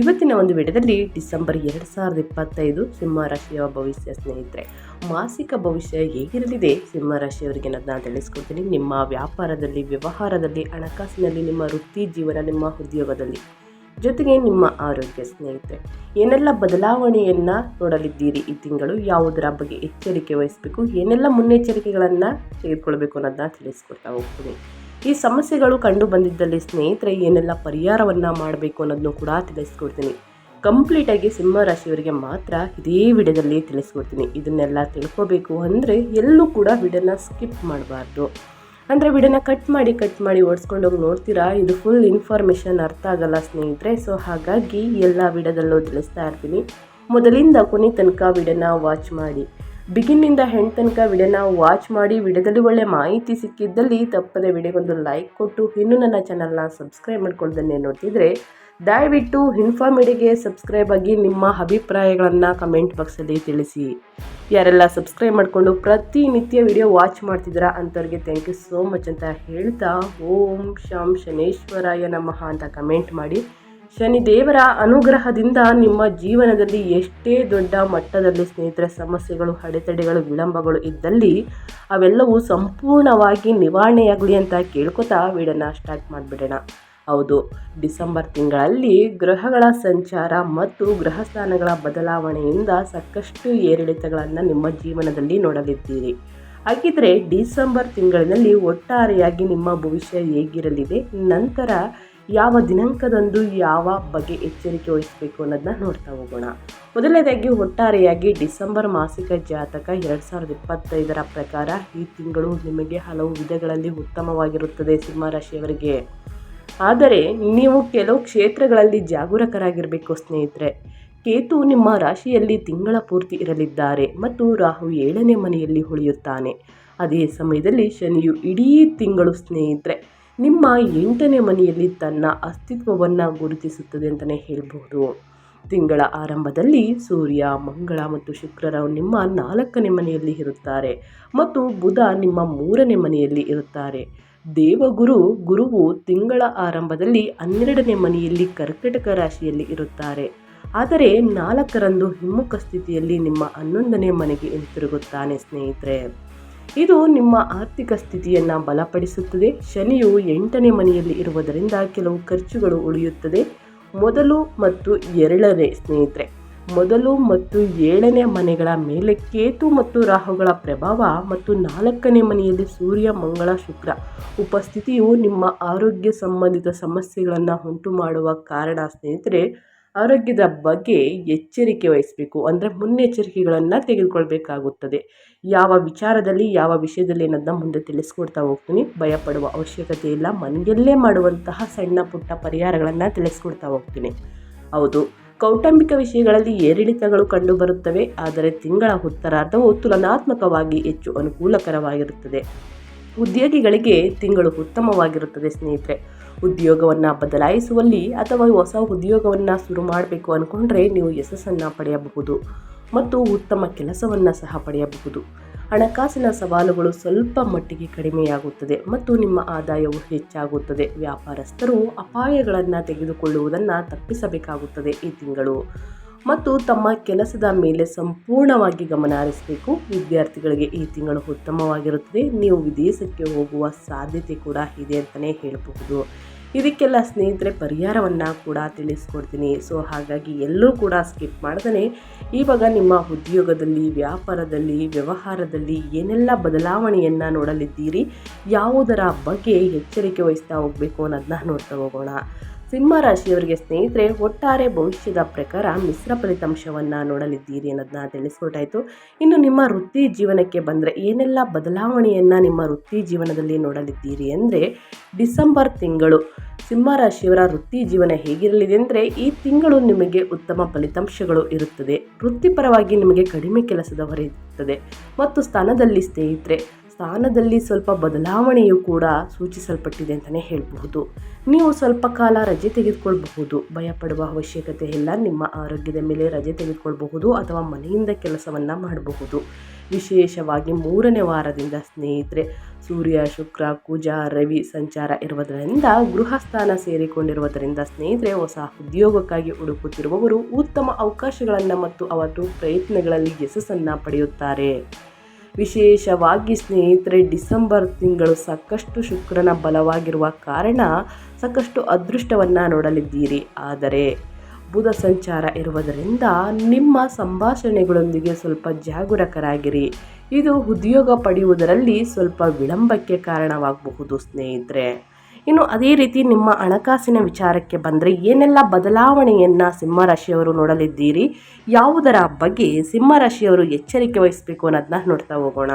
ಇವತ್ತಿನ ಒಂದು ವಿಡಿಯೋದಲ್ಲಿ ಡಿಸೆಂಬರ್ ಎರಡು ಸಾವಿರದ ಇಪ್ಪತ್ತೈದು ಸಿಂಹ ರಾಶಿಯ ಭವಿಷ್ಯ ಸ್ನೇಹಿತರೆ, ಮಾಸಿಕ ಭವಿಷ್ಯ ಹೇಗಿರಲಿದೆ ಸಿಂಹ ರಾಶಿಯವರಿಗೆ ನಾನು ತಿಳಿಸ್ಕೊಡ್ತೀನಿ. ನಿಮ್ಮ ವ್ಯಾಪಾರದಲ್ಲಿ, ವ್ಯವಹಾರದಲ್ಲಿ, ಹಣಕಾಸಿನಲ್ಲಿ, ನಿಮ್ಮ ವೃತ್ತಿ ಜೀವನ, ನಿಮ್ಮ ಉದ್ಯೋಗದಲ್ಲಿ ಜೊತೆಗೆ ನಿಮ್ಮ ಆರೋಗ್ಯ ಸ್ನೇಹಿತರೆ, ಏನೆಲ್ಲ ಬದಲಾವಣೆಯನ್ನು ನೋಡಲಿದ್ದೀರಿ ಈ ತಿಂಗಳು, ಯಾವುದರ ಬಗ್ಗೆ ಎಚ್ಚರಿಕೆ ವಹಿಸಬೇಕು, ಏನೆಲ್ಲ ಮುನ್ನೆಚ್ಚರಿಕೆಗಳನ್ನು ತೆಗೆದುಕೊಳ್ಬೇಕು ಅನ್ನೋದನ್ನ ತಿಳಿಸ್ಕೊಡ್ತಾ ಹೋಗ್ತೀನಿ. ಈ ಸಮಸ್ಯೆಗಳು ಕಂಡು ಬಂದಿದ್ದಲ್ಲಿ ಸ್ನೇಹಿತರೆ ಏನೆಲ್ಲ ಪರಿಹಾರವನ್ನು ಮಾಡಬೇಕು ಅನ್ನೋದನ್ನು ಕೂಡ ತಿಳಿಸ್ಕೊಡ್ತೀನಿ. ಕಂಪ್ಲೀಟಾಗಿ ಸಿಂಹರಾಶಿಯವರಿಗೆ ಮಾತ್ರ ಇದೇ ವಿಡಿಯೋದಲ್ಲಿ ತಿಳಿಸ್ಕೊಡ್ತೀನಿ. ಇದನ್ನೆಲ್ಲ ತಿಳ್ಕೊಬೇಕು ಅಂದರೆ ಎಲ್ಲೂ ಕೂಡ ವಿಡಿಯೋನ ಸ್ಕಿಪ್ ಮಾಡಬಾರ್ದು. ಅಂದರೆ ವಿಡಿಯೋನ ಕಟ್ ಮಾಡಿ ಕಟ್ ಮಾಡಿ ಓಡಿಸ್ಕೊಂಡೋಗಿ ನೋಡ್ತೀರಾ? ಇದು ಫುಲ್ ಇನ್ಫಾರ್ಮೇಷನ್ ಅರ್ಥ ಆಗಲ್ಲ ಸ್ನೇಹಿತರೆ. ಸೊ ಹಾಗಾಗಿ ಎಲ್ಲ ವಿಡಿಯೋದಲ್ಲೂ ತಿಳಿಸ್ತಾ ಇರ್ತೀನಿ. ಮೊದಲಿಂದ ಕೊನೆ ತನಕ ವಿಡಿಯೋನ ವಾಚ್ ಮಾಡಿ. ಬಿಗಿನ್ನಿಂದ ಹೆಣ್ ತನಕ ವಿಡಿಯೋನ ವಾಚ್ ಮಾಡಿ ವಿಡಿಯೋದಲ್ಲಿ ಒಳ್ಳೆ ಮಾಹಿತಿ ಸಿಕ್ಕಿದ್ದಲ್ಲಿ ತಪ್ಪದೆ ವಿಡಿಯೋಗೊಂದು ಲೈಕ್ ಕೊಟ್ಟು ಇನ್ನೂ ನನ್ನ ಚಾನಲ್ನ ಸಬ್ಸ್ಕ್ರೈಬ್ ಮಾಡ್ಕೊಳ್ದನ್ನೇ ನೋಡ್ತಿದ್ರೆ, ದಯವಿಟ್ಟು ಇನ್ಫಾರ್ಮಿಡಿಗೆ ಸಬ್ಸ್ಕ್ರೈಬ್ ಆಗಿ ನಿಮ್ಮ ಅಭಿಪ್ರಾಯಗಳನ್ನು ಕಮೆಂಟ್ ಬಾಕ್ಸಲ್ಲಿ ತಿಳಿಸಿ. ಯಾರೆಲ್ಲ ಸಬ್ಸ್ಕ್ರೈಬ್ ಮಾಡಿಕೊಂಡು ಪ್ರತಿನಿತ್ಯ ವಿಡಿಯೋ ವಾಚ್ ಮಾಡ್ತಿದ್ದೀರಾ ಅಂಥವ್ರಿಗೆ ಥ್ಯಾಂಕ್ ಯು ಸೋ ಮಚ್ ಅಂತ ಹೇಳ್ತಾ, ಓಂ ಶಾಂ ಶನೇಶ್ವರಾಯ ನಮಃ ಅಂತ ಕಮೆಂಟ್ ಮಾಡಿ. ಶನಿ ದೇವರ ಅನುಗ್ರಹದಿಂದ ನಿಮ್ಮ ಜೀವನದಲ್ಲಿ ಎಷ್ಟೇ ದೊಡ್ಡ ಮಟ್ಟದಲ್ಲಿ ಸ್ನೇಹಿತರ, ಸಮಸ್ಯೆಗಳು, ಅಡೆತಡೆಗಳು, ವಿಳಂಬಗಳು ಇದ್ದಲ್ಲಿ ಅವೆಲ್ಲವೂ ಸಂಪೂರ್ಣವಾಗಿ ನಿವಾರಣೆಯಾಗಲಿ ಅಂತ ಕೇಳ್ಕೊತಾ ವಿಡಿಯೋನ ಸ್ಟಾರ್ಟ್ ಮಾಡಿಬಿಡೋಣ. ಹೌದು, ಡಿಸೆಂಬರ್ ತಿಂಗಳಲ್ಲಿ ಗ್ರಹಗಳ ಸಂಚಾರ ಮತ್ತು ಗ್ರಹ ಸ್ಥಾನಗಳ ಬದಲಾವಣೆಯಿಂದ ಸಾಕಷ್ಟು ಏರಿಳಿತಗಳನ್ನು ನಿಮ್ಮ ಜೀವನದಲ್ಲಿ ನೋಡಲಿದ್ದೀರಿ. ಹಾಗಿದ್ರೆ ಡಿಸೆಂಬರ್ ತಿಂಗಳಿನಲ್ಲಿ ಒಟ್ಟಾರೆಯಾಗಿ ನಿಮ್ಮ ಭವಿಷ್ಯ ಹೇಗಿರಲಿದೆ, ನಂತರ ಯಾವ ದಿನಾಂಕದಂದು ಯಾವ ಬಗ್ಗೆ ಎಚ್ಚರಿಕೆ ವಹಿಸಬೇಕು ಅನ್ನೋದನ್ನ ನೋಡ್ತಾ ಹೋಗೋಣ. ಮೊದಲನೇದಾಗಿ ಒಟ್ಟಾರೆಯಾಗಿ ಡಿಸೆಂಬರ್ ಮಾಸಿಕ ಜಾತಕ ಎರಡು ಸಾವಿರದ ಇಪ್ಪತ್ತೈದರ ಪ್ರಕಾರ ಈ ತಿಂಗಳು ನಿಮಗೆ ಹಲವು ವಿಧಗಳಲ್ಲಿ ಉತ್ತಮವಾಗಿರುತ್ತದೆ ಸಿಂಹರಾಶಿಯವರಿಗೆ ಆದರೆ ನೀವು ಕೆಲವು ಕ್ಷೇತ್ರಗಳಲ್ಲಿ ಜಾಗರೂಕರಾಗಿರಬೇಕು ಸ್ನೇಹಿತರೆ. ಕೇತು ನಿಮ್ಮ ರಾಶಿಯಲ್ಲಿ ತಿಂಗಳ ಪೂರ್ತಿ ಇರಲಿದ್ದಾರೆ ಮತ್ತು ರಾಹು ಏಳನೇ ಮನೆಯಲ್ಲಿ ಉಳಿಯುತ್ತಾನೆ. ಅದೇ ಸಮಯದಲ್ಲಿ ಶನಿಯು ಇಡೀ ತಿಂಗಳು ಸ್ನೇಹಿತರೆ ನಿಮ್ಮ ಎಂಟನೇ ಮನೆಯಲ್ಲಿ ತನ್ನ ಅಸ್ತಿತ್ವವನ್ನು ಗುರುತಿಸುತ್ತದೆ ಅಂತಲೇ ಹೇಳಬಹುದು. ತಿಂಗಳ ಆರಂಭದಲ್ಲಿ ಸೂರ್ಯ, ಮಂಗಳ ಮತ್ತು ಶುಕ್ರರ ನಿಮ್ಮ ನಾಲ್ಕನೇ ಮನೆಯಲ್ಲಿ ಇರುತ್ತಾರೆ ಮತ್ತು ಬುಧ ನಿಮ್ಮ ಮೂರನೇ ಮನೆಯಲ್ಲಿ ಇರುತ್ತಾರೆ. ದೇವಗುರು ಗುರುವು ತಿಂಗಳ ಆರಂಭದಲ್ಲಿ ಹನ್ನೆರಡನೇ ಮನೆಯಲ್ಲಿ ಕರ್ಕಟಕ ರಾಶಿಯಲ್ಲಿ ಇರುತ್ತಾರೆ. ಆದರೆ ನಾಲ್ಕರಂದು ಹಿಮ್ಮುಖ ಸ್ಥಿತಿಯಲ್ಲಿ ನಿಮ್ಮ ಹನ್ನೊಂದನೇ ಮನೆಗೆ ಹಿಂತಿರುಗುತ್ತಾನೆ ಸ್ನೇಹಿತರೆ. ಇದು ನಿಮ್ಮ ಆರ್ಥಿಕ ಸ್ಥಿತಿಯನ್ನು ಬಲಪಡಿಸುತ್ತದೆ. ಶನಿಯು ಎಂಟನೇ ಮನೆಯಲ್ಲಿ ಇರುವುದರಿಂದ ಕೆಲವು ಖರ್ಚುಗಳು ಉಳಿಯುತ್ತದೆ. ಮೊದಲು ಮತ್ತು ಎರಡನೇ ಸ್ನೇಹಿತರೆ, ಮೊದಲು ಮತ್ತು ಏಳನೇ ಮನೆಗಳ ಮೇಲೆ ಕೇತು ಮತ್ತು ರಾಹುಗಳ ಪ್ರಭಾವ ಮತ್ತು ನಾಲ್ಕನೇ ಮನೆಯಲ್ಲಿ ಸೂರ್ಯ, ಮಂಗಳ, ಶುಕ್ರ ಉಪಸ್ಥಿತಿಯು ನಿಮ್ಮ ಆರೋಗ್ಯ ಸಂಬಂಧಿತ ಸಮಸ್ಯೆಗಳನ್ನು ಉಂಟು ಮಾಡುವ ಕಾರಣ ಸ್ನೇಹಿತರೆ ಆರೋಗ್ಯದ ಬಗ್ಗೆ ಎಚ್ಚರಿಕೆ ವಹಿಸಬೇಕು. ಅಂದರೆ ಮುನ್ನೆಚ್ಚರಿಕೆಗಳನ್ನು ತೆಗೆದುಕೊಳ್ಬೇಕಾಗುತ್ತದೆ. ಯಾವ ವಿಚಾರದಲ್ಲಿ, ಯಾವ ವಿಷಯದಲ್ಲಿ ಅನ್ನೋದನ್ನ ಮುಂದೆ ತಿಳಿಸ್ಕೊಡ್ತಾ ಹೋಗ್ತೀನಿ. ಭಯಪಡುವ ಅವಶ್ಯಕತೆ ಇಲ್ಲ. ಮನೆಯಲ್ಲೇ ಮಾಡುವಂತಹ ಸಣ್ಣ ಪುಟ್ಟ ಪರಿಹಾರಗಳನ್ನು ತಿಳಿಸ್ಕೊಡ್ತಾ ಹೋಗ್ತೀನಿ. ಹೌದು. ಕೌಟುಂಬಿಕ ವಿಷಯಗಳಲ್ಲಿ ಏರಿಳಿತಗಳು ಕಂಡುಬರುತ್ತವೆ. ಆದರೆ ತಿಂಗಳ ಉತ್ತರಾರ್ಧವು ತುಲನಾತ್ಮಕವಾಗಿ ಹೆಚ್ಚು ಅನುಕೂಲಕರವಾಗಿರುತ್ತದೆ. ಉದ್ಯೋಗಿಗಳಿಗೆ ತಿಂಗಳು ಉತ್ತಮವಾಗಿರುತ್ತದೆ ಸ್ನೇಹಿತರೆ. ಉದ್ಯೋಗವನ್ನು ಬದಲಾಯಿಸುವಲ್ಲಿ ಅಥವಾ ಹೊಸ ಉದ್ಯೋಗವನ್ನು ಶುರು ಮಾಡಬೇಕು ಅಂದ್ಕೊಂಡ್ರೆ ನೀವು ಯಶಸ್ಸನ್ನು ಪಡೆಯಬಹುದು ಮತ್ತು ಉತ್ತಮ ಕೆಲಸವನ್ನು ಸಹ ಪಡೆಯಬಹುದು. ಹಣಕಾಸಿನ ಸವಾಲುಗಳು ಸ್ವಲ್ಪ ಮಟ್ಟಿಗೆ ಕಡಿಮೆಯಾಗುತ್ತದೆ ಮತ್ತು ನಿಮ್ಮ ಆದಾಯವು ಹೆಚ್ಚಾಗುತ್ತದೆ. ವ್ಯಾಪಾರಸ್ಥರು ಅಪಾಯಗಳನ್ನು ತೆಗೆದುಕೊಳ್ಳುವುದನ್ನು ತಪ್ಪಿಸಬೇಕಾಗುತ್ತದೆ ಈ ತಿಂಗಳು. ಮತ್ತು ತಮ್ಮ ಕೆಲಸದ ಮೇಲೆ ಸಂಪೂರ್ಣವಾಗಿ ಗಮನ ಹರಿಸಬೇಕು ವಿದ್ಯಾರ್ಥಿಗಳಿಗೆ ಈ ತಿಂಗಳು ಉತ್ತಮವಾಗಿರುತ್ತದೆ. ನೀವು ವಿದೇಶಕ್ಕೆ ಹೋಗುವ ಸಾಧ್ಯತೆ ಕೂಡ ಇದೆ ಅಂತಲೇ ಹೇಳಬಹುದು. ಇದಕ್ಕೆಲ್ಲ ಸ್ನೇಹಿತರೆ, ಪರಿಹಾರವನ್ನು ಕೂಡ ತಿಳಿಸ್ಕೊಡ್ತೀನಿ. ಸೊ ಹಾಗಾಗಿ ಎಲ್ಲೂ ಕೂಡ ಸ್ಕಿಪ್ ಮಾಡ್ದೇ ಇವಾಗ ನಿಮ್ಮ ಉದ್ಯೋಗದಲ್ಲಿ, ವ್ಯಾಪಾರದಲ್ಲಿ, ವ್ಯವಹಾರದಲ್ಲಿ ಏನೆಲ್ಲ ಬದಲಾವಣೆಯನ್ನು ನೋಡಲಿದ್ದೀರಿ? ಯಾವುದರ ಬಗ್ಗೆ ಎಚ್ಚರಿಕೆ ವಹಿಸ್ತಾ ಹೋಗಬೇಕು ಅನ್ನೋದನ್ನ ನೋಡ್ತಾ ಹೋಗೋಣ. ಸಿಂಹ ರಾಶಿಯವರಿಗೆ ಸ್ನೇಹಿತರೆ, ಒಟ್ಟಾರೆ ಭವಿಷ್ಯದ ಪ್ರಕಾರ ಮಿಶ್ರ ಫಲಿತಾಂಶವನ್ನು ನೋಡಲಿದ್ದೀರಿ ಅನ್ನೋದನ್ನ ತಿಳಿಸ್ಕೊಟ್ಟಾಯಿತು. ಇನ್ನು ನಿಮ್ಮ ವೃತ್ತಿ ಜೀವನಕ್ಕೆ ಬಂದರೆ ಏನೆಲ್ಲ ಬದಲಾವಣೆಯನ್ನು ನಿಮ್ಮ ವೃತ್ತಿ ಜೀವನದಲ್ಲಿ ನೋಡಲಿದ್ದೀರಿ ಅಂದರೆ, ಡಿಸೆಂಬರ್ ತಿಂಗಳು. ಸಿಂಹ ರಾಶಿಯವರ ವೃತ್ತಿ ಜೀವನ ಹೇಗಿರಲಿದೆ ಅಂದರೆ, ಈ ತಿಂಗಳು ನಿಮಗೆ ಉತ್ತಮ ಫಲಿತಾಂಶಗಳು ಇರುತ್ತದೆ. ವೃತ್ತಿಪರವಾಗಿ ನಿಮಗೆ ಕಡಿಮೆ ಕೆಲಸದ ಇರುತ್ತದೆ ಮತ್ತು ಸ್ಥಾನದಲ್ಲಿ ಸ್ನೇಹಿತರೆ ಸ್ಥಾನದಲ್ಲಿ ಸ್ವಲ್ಪ ಬದಲಾವಣೆಯು ಕೂಡ ಸೂಚಿಸಲ್ಪಟ್ಟಿದೆ ಅಂತಲೇ ಹೇಳಬಹುದು. ನೀವು ಸ್ವಲ್ಪ ಕಾಲ ರಜೆ ತೆಗೆದುಕೊಳ್ಬಹುದು. ಭಯಪಡುವ ಅವಶ್ಯಕತೆ ಇಲ್ಲ. ನಿಮ್ಮ ಆರೋಗ್ಯದ ಮೇಲೆ ರಜೆ ತೆಗೆದುಕೊಳ್ಬಹುದು ಅಥವಾ ಮನೆಯಿಂದ ಕೆಲಸವನ್ನು ಮಾಡಬಹುದು. ವಿಶೇಷವಾಗಿ ಮೂರನೇ ವಾರದಿಂದ ಸ್ನೇಹಿತರೆ, ಸೂರ್ಯ, ಶುಕ್ರ, ಕುಜ, ರವಿ ಸಂಚಾರ ಇರುವುದರಿಂದ ಗೃಹಸ್ಥಾನ ಸೇರಿಕೊಂಡಿರುವುದರಿಂದ ಸ್ನೇಹಿತರೆ, ಹೊಸ ಉದ್ಯೋಗಕ್ಕಾಗಿ ಹುಡುಕುತ್ತಿರುವವರು ಉತ್ತಮ ಅವಕಾಶಗಳನ್ನು ಮತ್ತು ಅವತ್ತು ಪ್ರಯತ್ನಗಳಲ್ಲಿ ಯಶಸ್ಸನ್ನು ಪಡೆಯುತ್ತಾರೆ. ವಿಶೇಷವಾಗಿ ಸ್ನೇಹಿತರೆ, ಡಿಸೆಂಬರ್ ತಿಂಗಳು ಸಾಕಷ್ಟು ಶುಕ್ರನ ಬಲವಾಗಿರುವ ಕಾರಣ ಸಾಕಷ್ಟು ಅದೃಷ್ಟವನ್ನು ನೋಡಲಿದ್ದೀರಿ. ಆದರೆ ಬುಧ ಸಂಚಾರ ಇರುವುದರಿಂದ ನಿಮ್ಮ ಸಂಭಾಷಣೆಗಳೊಂದಿಗೆ ಸ್ವಲ್ಪ ಜಾಗರೂಕರಾಗಿರಿ. ಇದು ಉದ್ಯೋಗ ಪಡೆಯುವುದರಲ್ಲಿ ಸ್ವಲ್ಪ ವಿಳಂಬಕ್ಕೆ ಕಾರಣವಾಗಬಹುದು ಸ್ನೇಹಿತರೆ. ಇನ್ನು ಅದೇ ರೀತಿ ನಿಮ್ಮ ಹಣಕಾಸಿನ ವಿಚಾರಕ್ಕೆ ಬಂದರೆ ಏನೆಲ್ಲ ಬದಲಾವಣೆಯನ್ನು ಸಿಂಹರಾಶಿಯವರು ನೋಡಲಿದ್ದೀರಿ? ಯಾವುದರ ಬಗ್ಗೆ ಸಿಂಹರಾಶಿಯವರು ಎಚ್ಚರಿಕೆ ವಹಿಸಬೇಕು ಅನ್ನೋದನ್ನ ನೋಡ್ತಾ ಹೋಗೋಣ.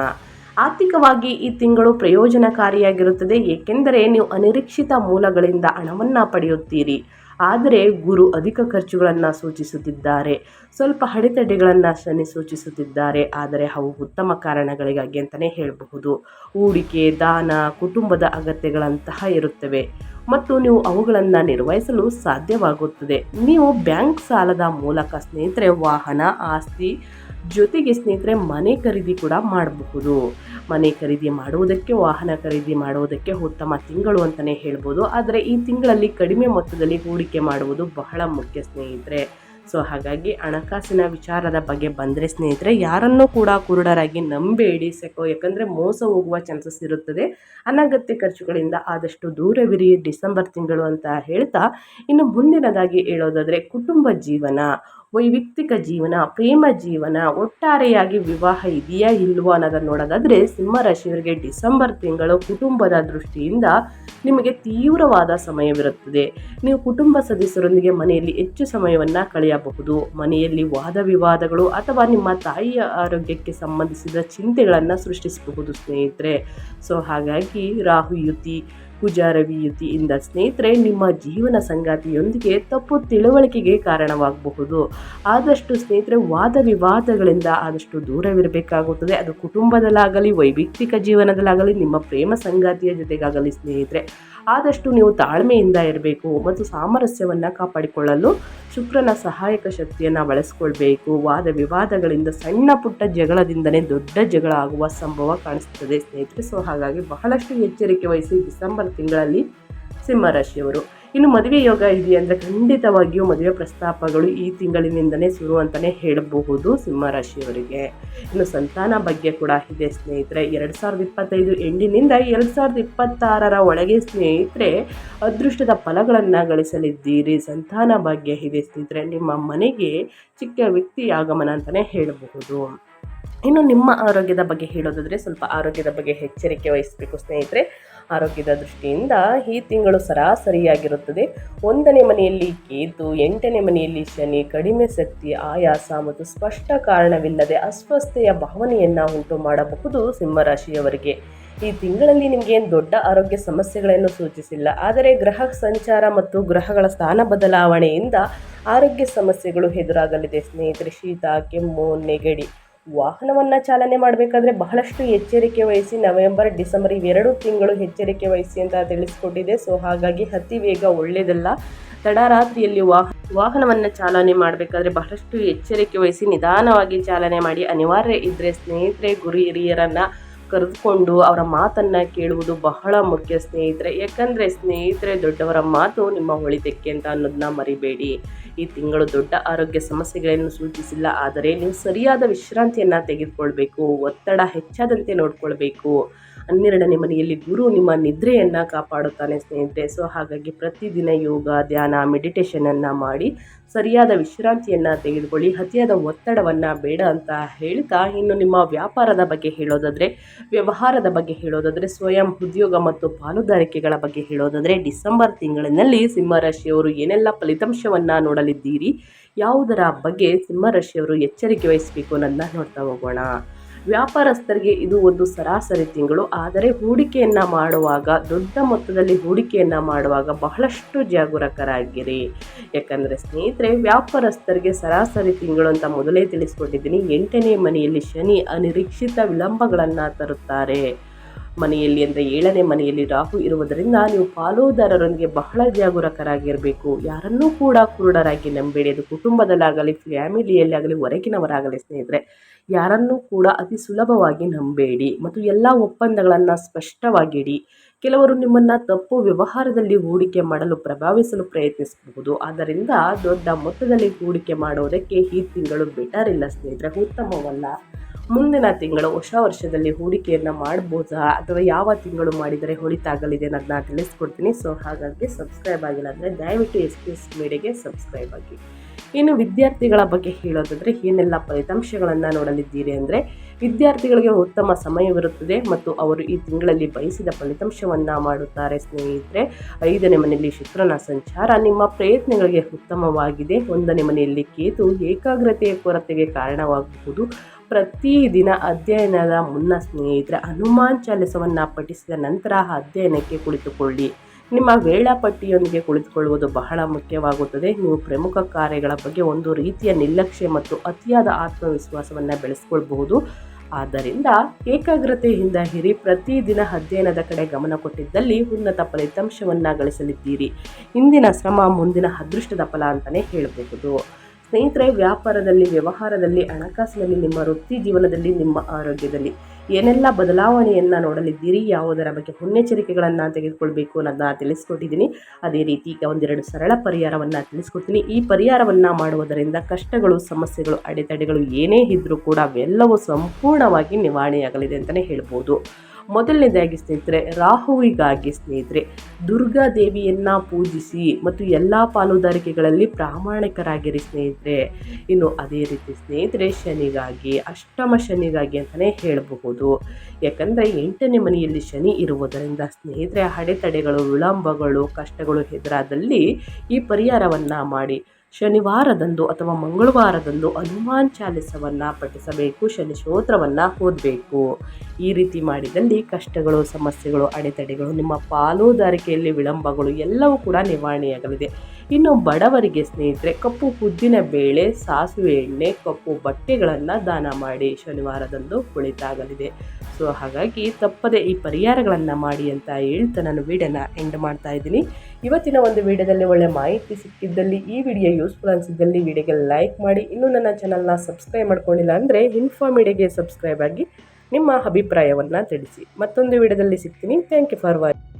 ಆರ್ಥಿಕವಾಗಿ ಈ ತಿಂಗಳು ಪ್ರಯೋಜನಕಾರಿಯಾಗಿರುತ್ತದೆ, ಏಕೆಂದರೆ ನೀವು ಅನಿರೀಕ್ಷಿತ ಮೂಲಗಳಿಂದ ಹಣವನ್ನು ಪಡೆಯುತ್ತೀರಿ. ಆದರೆ ಗುರು ಅಧಿಕ ಖರ್ಚುಗಳನ್ನು ಸೂಚಿಸುತ್ತಿದ್ದಾರೆ. ಸ್ವಲ್ಪ ಅಡೆತಡೆಗಳನ್ನು ಶನಿ ಸೂಚಿಸುತ್ತಿದ್ದಾರೆ. ಆದರೆ ಅವು ಉತ್ತಮ ಕಾರಣಗಳಿಗಾಗಿ ಅಂತಲೇ ಹೇಳಬಹುದು. ಹೂಡಿಕೆ, ದಾನ, ಕುಟುಂಬದ ಅಗತ್ಯಗಳಂತಹ ಇರುತ್ತವೆ. ಮತ್ತು ನೀವು ಅವುಗಳನ್ನು ನಿರ್ವಹಿಸಲು ಸಾಧ್ಯವಾಗುತ್ತದೆ. ನೀವು ಬ್ಯಾಂಕ್ ಸಾಲದ ಮೂಲಕ ಸ್ನೇಹಿತರೆ, ವಾಹನ, ಆಸ್ತಿ ಜೊತೆಗೆ ಸ್ನೇಹಿತರೆ, ಮನೆ ಖರೀದಿ ಕೂಡ ಮಾಡಬಹುದು. ಮನೆ ಖರೀದಿ ಮಾಡುವುದಕ್ಕೆ, ವಾಹನ ಖರೀದಿ ಮಾಡುವುದಕ್ಕೆ ಉತ್ತಮ ತಿಂಗಳು ಅಂತಲೇ ಹೇಳ್ಬೋದು. ಆದರೆ ಈ ತಿಂಗಳಲ್ಲಿ ಕಡಿಮೆ ಮೊತ್ತದಲ್ಲಿ ಹೂಡಿಕೆ ಮಾಡುವುದು ಬಹಳ ಮುಖ್ಯ ಸ್ನೇಹಿತರೆ. ಸೊ, ಹಾಗಾಗಿ ಹಣಕಾಸಿನ ವಿಚಾರದ ಬಗ್ಗೆ ಬಂದರೆ ಸ್ನೇಹಿತರೆ, ಯಾರನ್ನೂ ಕೂಡ ಕುರುಡರಾಗಿ ನಂಬೇಡಿ ಸೆಕೋ. ಯಾಕಂದರೆ ಮೋಸ ಹೋಗುವ ಚಾನ್ಸಸ್ ಇರುತ್ತದೆ. ಅನಗತ್ಯ ಖರ್ಚುಗಳಿಂದ ಆದಷ್ಟು ದೂರವಿರಿ ಡಿಸೆಂಬರ್ ತಿಂಗಳು ಅಂತ ಹೇಳ್ತಾ ಇನ್ನು ಮುಂದಿನದಾಗಿ ಹೇಳೋದಾದರೆ ಕುಟುಂಬ ಜೀವನ. ವೈಯಕ್ತಿಕ ಜೀವನ, ಪ್ರೇಮ ಜೀವನ, ಒಟ್ಟಾರೆಯಾಗಿ ವಿವಾಹ ಇದೆಯಾ ಇಲ್ವೋ ಅನ್ನೋದನ್ನು ನೋಡೋದಾದರೆ ಸಿಂಹರಾಶಿಯವರಿಗೆ ಡಿಸೆಂಬರ್ ತಿಂಗಳು ಕುಟುಂಬದ ದೃಷ್ಟಿಯಿಂದ ನಿಮಗೆ ತೀವ್ರವಾದ ಸಮಯವಿರುತ್ತದೆ. ನೀವು ಕುಟುಂಬ ಸದಸ್ಯರೊಂದಿಗೆ ಮನೆಯಲ್ಲಿ ಹೆಚ್ಚು ಸಮಯವನ್ನು ಕಳೆಯಬಹುದು. ಮನೆಯಲ್ಲಿ ವಾದ ವಿವಾದಗಳು ಅಥವಾ ನಿಮ್ಮ ತಾಯಿಯ ಆರೋಗ್ಯಕ್ಕೆ ಸಂಬಂಧಿಸಿದ ಚಿಂತೆಗಳನ್ನು ಸೃಷ್ಟಿಸಬಹುದು ಸ್ನೇಹಿತರೆ. ಸೊ ಹಾಗಾಗಿ ರಾಹು ಯುತಿ ಕುಜಾರವಿ ಯುತಿಯಿಂದ ಸ್ನೇಹಿತರೆ, ನಿಮ್ಮ ಜೀವನ ಸಂಗಾತಿಯೊಂದಿಗೆ ತಪ್ಪು ತಿಳುವಳಿಕೆಗೆ ಕಾರಣವಾಗಬಹುದು. ಆದಷ್ಟು ಸ್ನೇಹಿತರೆ, ವಾದ ವಿವಾದಗಳಿಂದ ಆದಷ್ಟು ದೂರವಿರಬೇಕಾಗುತ್ತದೆ. ಅದು ಕುಟುಂಬದಲ್ಲಾಗಲಿ, ವೈಯಕ್ತಿಕ ಜೀವನದಲ್ಲಾಗಲಿ, ನಿಮ್ಮ ಪ್ರೇಮ ಸಂಗಾತಿಯ ಜೊತೆಗಾಗಲಿ ಸ್ನೇಹಿತರೆ. ಆದಷ್ಟು ನೀವು ತಾಳ್ಮೆಯಿಂದ ಇರಬೇಕು ಮತ್ತು ಸಾಮರಸ್ಯವನ್ನು ಕಾಪಾಡಿಕೊಳ್ಳಲು ಶುಕ್ರನ ಸಹಾಯಕ ಶಕ್ತಿಯನ್ನು ಬಳಸ್ಕೊಳ್ಬೇಕು. ವಾದ ವಿವಾದಗಳಿಂದ ಸಣ್ಣ ಪುಟ್ಟ ಜಗಳದಿಂದನೇ ದೊಡ್ಡ ಜಗಳ ಆಗುವ ಸಂಭವ ಕಾಣಿಸುತ್ತದೆ ಸ್ನೇಹಿತರೆ, ಸೊ ಹಾಗಾಗಿ ಬಹಳಷ್ಟು ಎಚ್ಚರಿಕೆ ವಹಿಸಿ ಡಿಸೆಂಬರ್ ತಿಂಗಳಲ್ಲಿ ಸಿಂಹರಾಶಿಯವರು ಇನ್ನು ಮದುವೆ ಯೋಗ ಇದೆಯಾ ಅಂದರೆ ಖಂಡಿತವಾಗಿಯೂ ಮದುವೆ ಪ್ರಸ್ತಾಪಗಳು ಈ ತಿಂಗಳಿನಿಂದಲೇ ಶುರು ಅಂತಲೇ ಹೇಳಬಹುದು ಸಿಂಹರಾಶಿಯವರಿಗೆ ಇನ್ನು ಸಂತಾನ ಬಗ್ಗೆ ಕೂಡ ಇದೆ ಸ್ನೇಹಿತರೆ. ಎರಡು ಸಾವಿರದ ಇಪ್ಪತ್ತೈದು ಎಂಡಿನಿಂದ ಎರಡು ಸಾವಿರದ ಇಪ್ಪತ್ತಾರರ ಒಳಗೆ ಸ್ನೇಹಿತರೆ, ಅದೃಷ್ಟದ ಫಲಗಳನ್ನು ಗಳಿಸಲಿದ್ದೀರಿ. ಸಂತಾನ ಭಾಗ್ಯ ಇದೆ ಸ್ನೇಹಿತರೆ. ನಿಮ್ಮ ಮನೆಗೆ ಚಿಕ್ಕ ವ್ಯಕ್ತಿ ಆಗಮನ ಅಂತಲೇ ಹೇಳಬಹುದು. ಇನ್ನು ನಿಮ್ಮ ಆರೋಗ್ಯದ ಬಗ್ಗೆ ಹೇಳೋದಾದರೆ ಸ್ವಲ್ಪ ಆರೋಗ್ಯದ ಬಗ್ಗೆ ಎಚ್ಚರಿಕೆ ವಹಿಸಬೇಕು ಸ್ನೇಹಿತರೆ. ಆರೋಗ್ಯದ ದೃಷ್ಟಿಯಿಂದ ಈ ತಿಂಗಳು ಸರಾಸರಿಯಾಗಿರುತ್ತದೆ. ಒಂದನೇ ಮನೆಯಲ್ಲಿ ಕೇತು, ಎಂಟನೇ ಮನೆಯಲ್ಲಿ ಶನಿ, ಕಡಿಮೆ ಶಕ್ತಿ, ಆಯಾಸ ಮತ್ತು ಸ್ಪಷ್ಟ ಕಾರಣವಿಲ್ಲದೆ ಅಸ್ವಸ್ಥೆಯ ಭಾವನೆಯನ್ನು ಉಂಟು ಮಾಡಬಹುದು ಸಿಂಹರಾಶಿಯವರಿಗೆ. ಈ ತಿಂಗಳಲ್ಲಿ ನಿಮಗೆ ಏನು ದೊಡ್ಡ ಆರೋಗ್ಯ ಸಮಸ್ಯೆಗಳನ್ನು ಸೂಚಿಸಿಲ್ಲ. ಆದರೆ ಗ್ರಹ ಸಂಚಾರ ಮತ್ತು ಗ್ರಹಗಳ ಸ್ಥಾನ ಬದಲಾವಣೆಯಿಂದ ಆರೋಗ್ಯ ಸಮಸ್ಯೆಗಳು ಎದುರಾಗಲಿದೆ. ಸ್ನೇಹಿತರೆ, ಶೀತ, ಕೆಮ್ಮು, ನೆಗಡಿ. ವಾಹನವನ್ನು ಚಾಲನೆ ಮಾಡಬೇಕಾದ್ರೆ ಬಹಳಷ್ಟು ಎಚ್ಚರಿಕೆ ವಹಿಸಿ ನವೆಂಬರ್, ಡಿಸೆಂಬರ್ ಇವೆರಡು ತಿಂಗಳು ಎಚ್ಚರಿಕೆ ವಹಿಸಿ ಅಂತ ತಿಳಿಸ್ಕೊಟ್ಟಿದೆ. ಸೊ, ಹಾಗಾಗಿ ಅತಿ ವೇಗ ಒಳ್ಳೆಯದಲ್ಲ ತಡರಾತ್ರಿಯಲ್ಲಿ ವಾಹ ವಾಹನವನ್ನು ಚಾಲನೆ ಮಾಡಬೇಕಾದ್ರೆ ಬಹಳಷ್ಟು ಎಚ್ಚರಿಕೆ ವಹಿಸಿ ನಿಧಾನವಾಗಿ ಚಾಲನೆ ಮಾಡಿ. ಅನಿವಾರ್ಯ ಇದ್ದರೆ ಸ್ನೇಹಿತರೆ, ಗುರು ಹಿರಿಯರನ್ನು ಕರೆದುಕೊಂಡು ಅವರ ಮಾತನ್ನು ಕೇಳುವುದು ಬಹಳ ಮುಖ್ಯ, ಸ್ನೇಹಿತರೆ. ಯಾಕಂದರೆ ಸ್ನೇಹಿತರೆ, ದೊಡ್ಡವರ ಮಾತು ನಿಮ್ಮ ಹೊಳಿತಕ್ಕೆ ಅಂತ ಅನ್ನೋದನ್ನ ಮರಿಬೇಡಿ. ಈ ತಿಂಗಳು ದೊಡ್ಡ ಆರೋಗ್ಯ ಸಮಸ್ಯೆಗಳನ್ನು ಸೂಚಿಸಿಲ್ಲ, ಆದರೆ ನೀವು ಸರಿಯಾದ ವಿಶ್ರಾಂತಿಯನ್ನು ತೆಗೆದುಕೊಳ್ಬೇಕು, ಒತ್ತಡ ಹೆಚ್ಚಾದಂತೆ ನೋಡ್ಕೊಳ್ಬೇಕು. ಹನ್ನೆರಡನೇ ಮನೆಯಲ್ಲಿ ಗುರು ನಿಮ್ಮ ನಿದ್ರೆಯನ್ನು ಕಾಪಾಡುತ್ತಾನೆ, ಸ್ನೇಹಿತರೆ. ಸೊ, ಹಾಗಾಗಿ ಪ್ರತಿದಿನ ಯೋಗ, ಧ್ಯಾನ ಮೆಡಿಟೇಷನನ್ನು ಮಾಡಿ ಸರಿಯಾದ ವಿಶ್ರಾಂತಿಯನ್ನು ತೆಗೆದುಕೊಳ್ಳಿ ಅತಿಯಾದ ಒತ್ತಡವನ್ನು ಬೇಡ ಅಂತ ಹೇಳ್ತಾ ಇನ್ನು ನಿಮ್ಮ ವ್ಯಾಪಾರದ ಬಗ್ಗೆ ಹೇಳೋದಾದರೆ, ವ್ಯವಹಾರದ ಬಗ್ಗೆ ಹೇಳೋದಾದರೆ, ಸ್ವಯಂ ಉದ್ಯೋಗ ಮತ್ತು ಪಾಲುದಾರಿಕೆಗಳ ಬಗ್ಗೆ ಹೇಳೋದಾದರೆ, ಡಿಸೆಂಬರ್ ತಿಂಗಳಿನಲ್ಲಿ ಸಿಂಹರಾಶಿಯವರು ಏನೆಲ್ಲ ಫಲಿತಾಂಶವನ್ನು ನೋಡಲಿದ್ದೀರಿ, ಯಾವುದರ ಬಗ್ಗೆ ಸಿಂಹರಾಶಿಯವರು ಎಚ್ಚರಿಕೆ ವಹಿಸಬೇಕು ಅನ್ನೋದನ್ನ ನೋಡ್ತಾ ಹೋಗೋಣ. ವ್ಯಾಪಾರಸ್ಥರಿಗೆ ಇದು ಒಂದು ಸರಾಸರಿ ತಿಂಗಳು. ಆದರೆ ಹೂಡಿಕೆಯನ್ನು ಮಾಡುವಾಗ, ದೊಡ್ಡ ಮೊತ್ತದಲ್ಲಿ ಹೂಡಿಕೆಯನ್ನು ಮಾಡುವಾಗ ಬಹಳಷ್ಟು ಜಾಗರೂಕರಾಗಿರಿ. ಯಾಕಂದರೆ ಸ್ನೇಹಿತರೆ, ವ್ಯಾಪಾರಸ್ಥರಿಗೆ ಸರಾಸರಿ ತಿಂಗಳು ಅಂತ ಮೊದಲೇ ತಿಳಿಸ್ಕೊಟ್ಟಿದ್ದೀನಿ. ಎಂಟನೇ ಮನೆಯಲ್ಲಿ ಶನಿ ಅನಿರೀಕ್ಷಿತ ವಿಳಂಬಗಳನ್ನು ತರುತ್ತಾರೆ. ಮನೆಯಲ್ಲಿ ಅಂದರೆ ಏಳನೇ ಮನೆಯಲ್ಲಿ ರಾಹು ಇರುವುದರಿಂದ ನೀವು ಪಾಲುದಾರರೊಂದಿಗೆ ಬಹಳ ಜಾಗರೂಕರಾಗಿರಬೇಕು. ಯಾರನ್ನೂ ಕೂಡ ಕುರುಡರಾಗಿ ನಂಬೇಡಿ. ಅದು ಕುಟುಂಬದಲ್ಲಾಗಲಿ ಫ್ಯಾಮಿಲಿಯಲ್ಲಿ ಆಗಲಿ ಹೊರಗಿನವರಾಗಲಿ ಸ್ನೇಹಿತರೆ, ಯಾರನ್ನೂ ಕೂಡ ಅತಿ ಸುಲಭವಾಗಿ ನಂಬೇಡಿ. ಮತ್ತು ಎಲ್ಲ ಒಪ್ಪಂದಗಳನ್ನು ಸ್ಪಷ್ಟವಾಗಿಡಿ. ಕೆಲವರು ನಿಮ್ಮನ್ನು ತಪ್ಪು ವ್ಯವಹಾರದಲ್ಲಿ ಹೂಡಿಕೆ ಮಾಡಲು ಪ್ರಭಾವಿಸಲು ಪ್ರಯತ್ನಿಸಬಹುದು. ಆದ್ದರಿಂದ ದೊಡ್ಡ ಮೊತ್ತದಲ್ಲಿ ಹೂಡಿಕೆ ಮಾಡುವುದಕ್ಕೆ ಈ ತಿಂಗಳು ಬೆಟರ್ ಇಲ್ಲ ಸ್ನೇಹಿತರೆ, ಉತ್ತಮವಲ್ಲ. ಮುಂದಿನ ತಿಂಗಳು ಹೊಸ ವರ್ಷದಲ್ಲಿ ಹೂಡಿಕೆಯನ್ನು ಮಾಡ್ಬೋದಾ? ಅಥವಾ ಯಾವ ತಿಂಗಳು ಮಾಡಿದರೆ ಹೊಳಿತಾಗಲಿದೆ ಅನ್ನೋದನ್ನ ತಿಳಿಸ್ಕೊಡ್ತೀನಿ. ಸೊ ಹಾಗಾಗಿ ಸಬ್ಸ್ಕ್ರೈಬ್ ಆಗಿಲ್ಲ ಅಂದರೆ ದಯವಿಟ್ಟು ಎಸ್ ಪಿ ಎಸ್ ಮೀಡಿಯಾಗೆ ಸಬ್ಸ್ಕ್ರೈಬ್ ಆಗಿ. ಇನ್ನು ವಿದ್ಯಾರ್ಥಿಗಳ ಬಗ್ಗೆ ಹೇಳೋದಾದರೆ ಏನೆಲ್ಲ ಫಲಿತಾಂಶಗಳನ್ನು ನೋಡಲಿದ್ದೀರಿ ಅಂದರೆ ವಿದ್ಯಾರ್ಥಿಗಳಿಗೆ ಉತ್ತಮ ಸಮಯವಿರುತ್ತದೆ ಮತ್ತು ಅವರು ಈ ತಿಂಗಳಲ್ಲಿ ಬಯಸಿದ ಫಲಿತಾಂಶವನ್ನು ಮಾಡುತ್ತಾರೆ ಸ್ನೇಹಿತರೆ. ಐದನೇ ಮನೆಯಲ್ಲಿ ಶುಕ್ರನ ಸಂಚಾರ ನಿಮ್ಮ ಪ್ರಯತ್ನಗಳಿಗೆ ಉತ್ತಮವಾಗಿದೆ. ಒಂದನೇ ಮನೆಯಲ್ಲಿ ಕೇತು ಏಕಾಗ್ರತೆಯ ಕೊರತೆಗೆ ಕಾರಣವಾಗಬಹುದು ಪ್ರತಿದಿನ ಅಧ್ಯಯನದ ಮುನ್ನ ಸ್ನೇಹಿತರೆ, ಹನುಮಾನ್ ಚಾಲಿಸವನ್ನು ಪಠಿಸಿದ ನಂತರ ಅಧ್ಯಯನಕ್ಕೆ ಕುಳಿತುಕೊಳ್ಳಿ. ನಿಮ್ಮ ವೇಳಾಪಟ್ಟಿಯೊಂದಿಗೆ ಕುಳಿತುಕೊಳ್ಳುವುದು ಬಹಳ ಮುಖ್ಯವಾಗುತ್ತದೆ. ನೀವು ಪ್ರಮುಖ ಕಾರ್ಯಗಳ ಬಗ್ಗೆ ಒಂದು ರೀತಿಯ ನಿರ್ಲಕ್ಷ್ಯ ಮತ್ತು ಅತಿಯಾದ ಆತ್ಮವಿಶ್ವಾಸವನ್ನು ಬೆಳೆಸ್ಕೊಳ್ಬಹುದು. ಆದ್ದರಿಂದ ಏಕಾಗ್ರತೆಯಿಂದ ಹಿರಿ ಪ್ರತಿದಿನ ಅಧ್ಯಯನದ ಕಡೆ ಗಮನ ಕೊಟ್ಟಿದ್ದಲ್ಲಿ ಉನ್ನತ ಫಲಿತಾಂಶವನ್ನ ಗಳಿಸಲಿದ್ದೀರಿ. ಇಂದಿನ ಶ್ರಮ ಮುಂದಿನ ಅದೃಷ್ಟದ ಫಲ ಅಂತಲೇ ಹೇಳಬಹುದು. ಸ್ನೇಹಿತರೆ, ವ್ಯಾಪಾರದಲ್ಲಿ, ವ್ಯವಹಾರದಲ್ಲಿ, ಹಣಕಾಸಿನಲ್ಲಿ, ನಿಮ್ಮ ವೃತ್ತಿ ಜೀವನದಲ್ಲಿ, ನಿಮ್ಮ ಆರೋಗ್ಯದಲ್ಲಿ ಏನೆಲ್ಲ ಬದಲಾವಣೆಯನ್ನು ನೋಡಲಿದ್ದೀರಿ? ಯಾವುದರ ಬಗ್ಗೆ ಮುನ್ನೆಚ್ಚರಿಕೆಗಳನ್ನು ತೆಗೆದುಕೊಳ್ಬೇಕು ಅನ್ನೋದನ್ನ ತಿಳಿಸ್ಕೊಟ್ಟಿದ್ದೀನಿ. ಅದೇ ರೀತಿ ಈಗ ಒಂದೆರಡು ಸರಳ ಪರಿಹಾರವನ್ನು ತಿಳಿಸ್ಕೊಡ್ತೀನಿ. ಈ ಪರಿಹಾರವನ್ನು ಮಾಡುವುದರಿಂದ ಕಷ್ಟಗಳು, ಸಮಸ್ಯೆಗಳು, ಅಡೆತಡೆಗಳು ಏನೇ ಇದ್ದರೂ ಕೂಡ ಅವೆಲ್ಲವೂ ಸಂಪೂರ್ಣವಾಗಿ ನಿವಾರಣೆಯಾಗಲಿದೆ ಅಂತಲೇ ಹೇಳ್ಬೋದು. ಮೊದಲನೇದಾಗಿ ಸ್ನೇಹಿತರೆ, ರಾಹುವಿಗಾಗಿ ಸ್ನೇಹಿತರೆ, ದುರ್ಗಾ ದೇವಿಯನ್ನು ಪೂಜಿಸಿ ಮತ್ತು ಎಲ್ಲ ಪಾಲುದಾರಿಕೆಗಳಲ್ಲಿ ಪ್ರಾಮಾಣಿಕರಾಗಿರಿ ಸ್ನೇಹಿತರೆ. ಇನ್ನು ಅದೇ ರೀತಿ ಸ್ನೇಹಿತರೆ, ಶನಿಗಾಗಿ, ಅಷ್ಟಮ ಶನಿಗಾಗಿ ಅಂತಲೇ ಹೇಳಬಹುದು. ಯಾಕಂದರೆ ಎಂಟನೇ ಮನೆಯಲ್ಲಿ ಶನಿ ಇರುವುದರಿಂದ ಸ್ನೇಹಿತರೆ, ಅಡೆತಡೆಗಳು, ವಿಳಂಬಗಳು, ಕಷ್ಟಗಳು ಎದುರಾದಲ್ಲಿ ಈ ಪರಿಹಾರವನ್ನು ಮಾಡಿ ಶನಿವಾರದಂದು ಅಥವಾ ಮಂಗಳವಾರದಂದು ಹನುಮಾನ್ ಚಾಲಿಸವನ್ನು ಪಠಿಸಬೇಕು ಶನಿ ಸ್ತೋತ್ರವನ್ನು ಓದಬೇಕು. ಈ ರೀತಿ ಮಾಡಿದಲ್ಲಿ ಕಷ್ಟಗಳು, ಸಮಸ್ಯೆಗಳು, ಅಡೆತಡೆಗಳು, ನಿಮ್ಮ ಪಾಲುದಾರಿಕೆಯಲ್ಲಿ ವಿಳಂಬಗಳು ಎಲ್ಲವೂ ಕೂಡ ನಿವಾರಣೆಯಾಗಲಿದೆ. ಇನ್ನು ಬಡವರಿಗೆ ಸ್ನೇಹಿತರೆ, ಕಪ್ಪು ಉದ್ದಿನ ಬೇಳೆ, ಸಾಸಿವೆ ಎಣ್ಣೆ, ಕಪ್ಪು ಬಟ್ಟೆಗಳನ್ನು ದಾನ ಮಾಡಿ ಶನಿವಾರದಂದು ಕುಳಿತಾಗಲಿದೆ. ಸೊ, ಹಾಗಾಗಿ ತಪ್ಪದೆ ಈ ಪರಿಹಾರಗಳನ್ನು ಮಾಡಿ ಅಂತ ಹೇಳ್ತಾ ನಾನು ವೀಡಿಯೋನ ಎಂಡ್ ಮಾಡ್ತಾ ಇದ್ದೀನಿ. ಇವತ್ತಿನ ಒಂದು ವಿಡಿಯೋದಲ್ಲಿ ಒಳ್ಳೆ ಮಾಹಿತಿ ಸಿಕ್ಕಿದ್ದಲ್ಲಿ ಈ ವಿಡಿಯೋ ಯೂಸ್ಫುಲ್ ಅನಿಸಿದ್ದಲ್ಲಿ ವಿಡಿಯೋಗೆ ಲೈಕ್ ಮಾಡಿ. ಇನ್ನೂ ನನ್ನ ಚಾನಲ್ನ ಸಬ್ಸ್ಕ್ರೈಬ್ ಮಾಡ್ಕೊಂಡಿಲ್ಲ ಅಂದರೆ ಇನ್ಫಾಮಿಡಿಯಾಗೆ ಸಬ್ಸ್ಕ್ರೈಬ್ ಆಗಿ ನಿಮ್ಮ ಅಭಿಪ್ರಾಯವನ್ನು ತಿಳಿಸಿ. ಮತ್ತೊಂದು ವಿಡಿಯೋದಲ್ಲಿ ಸಿಗ್ತೀನಿ. Thank you for watching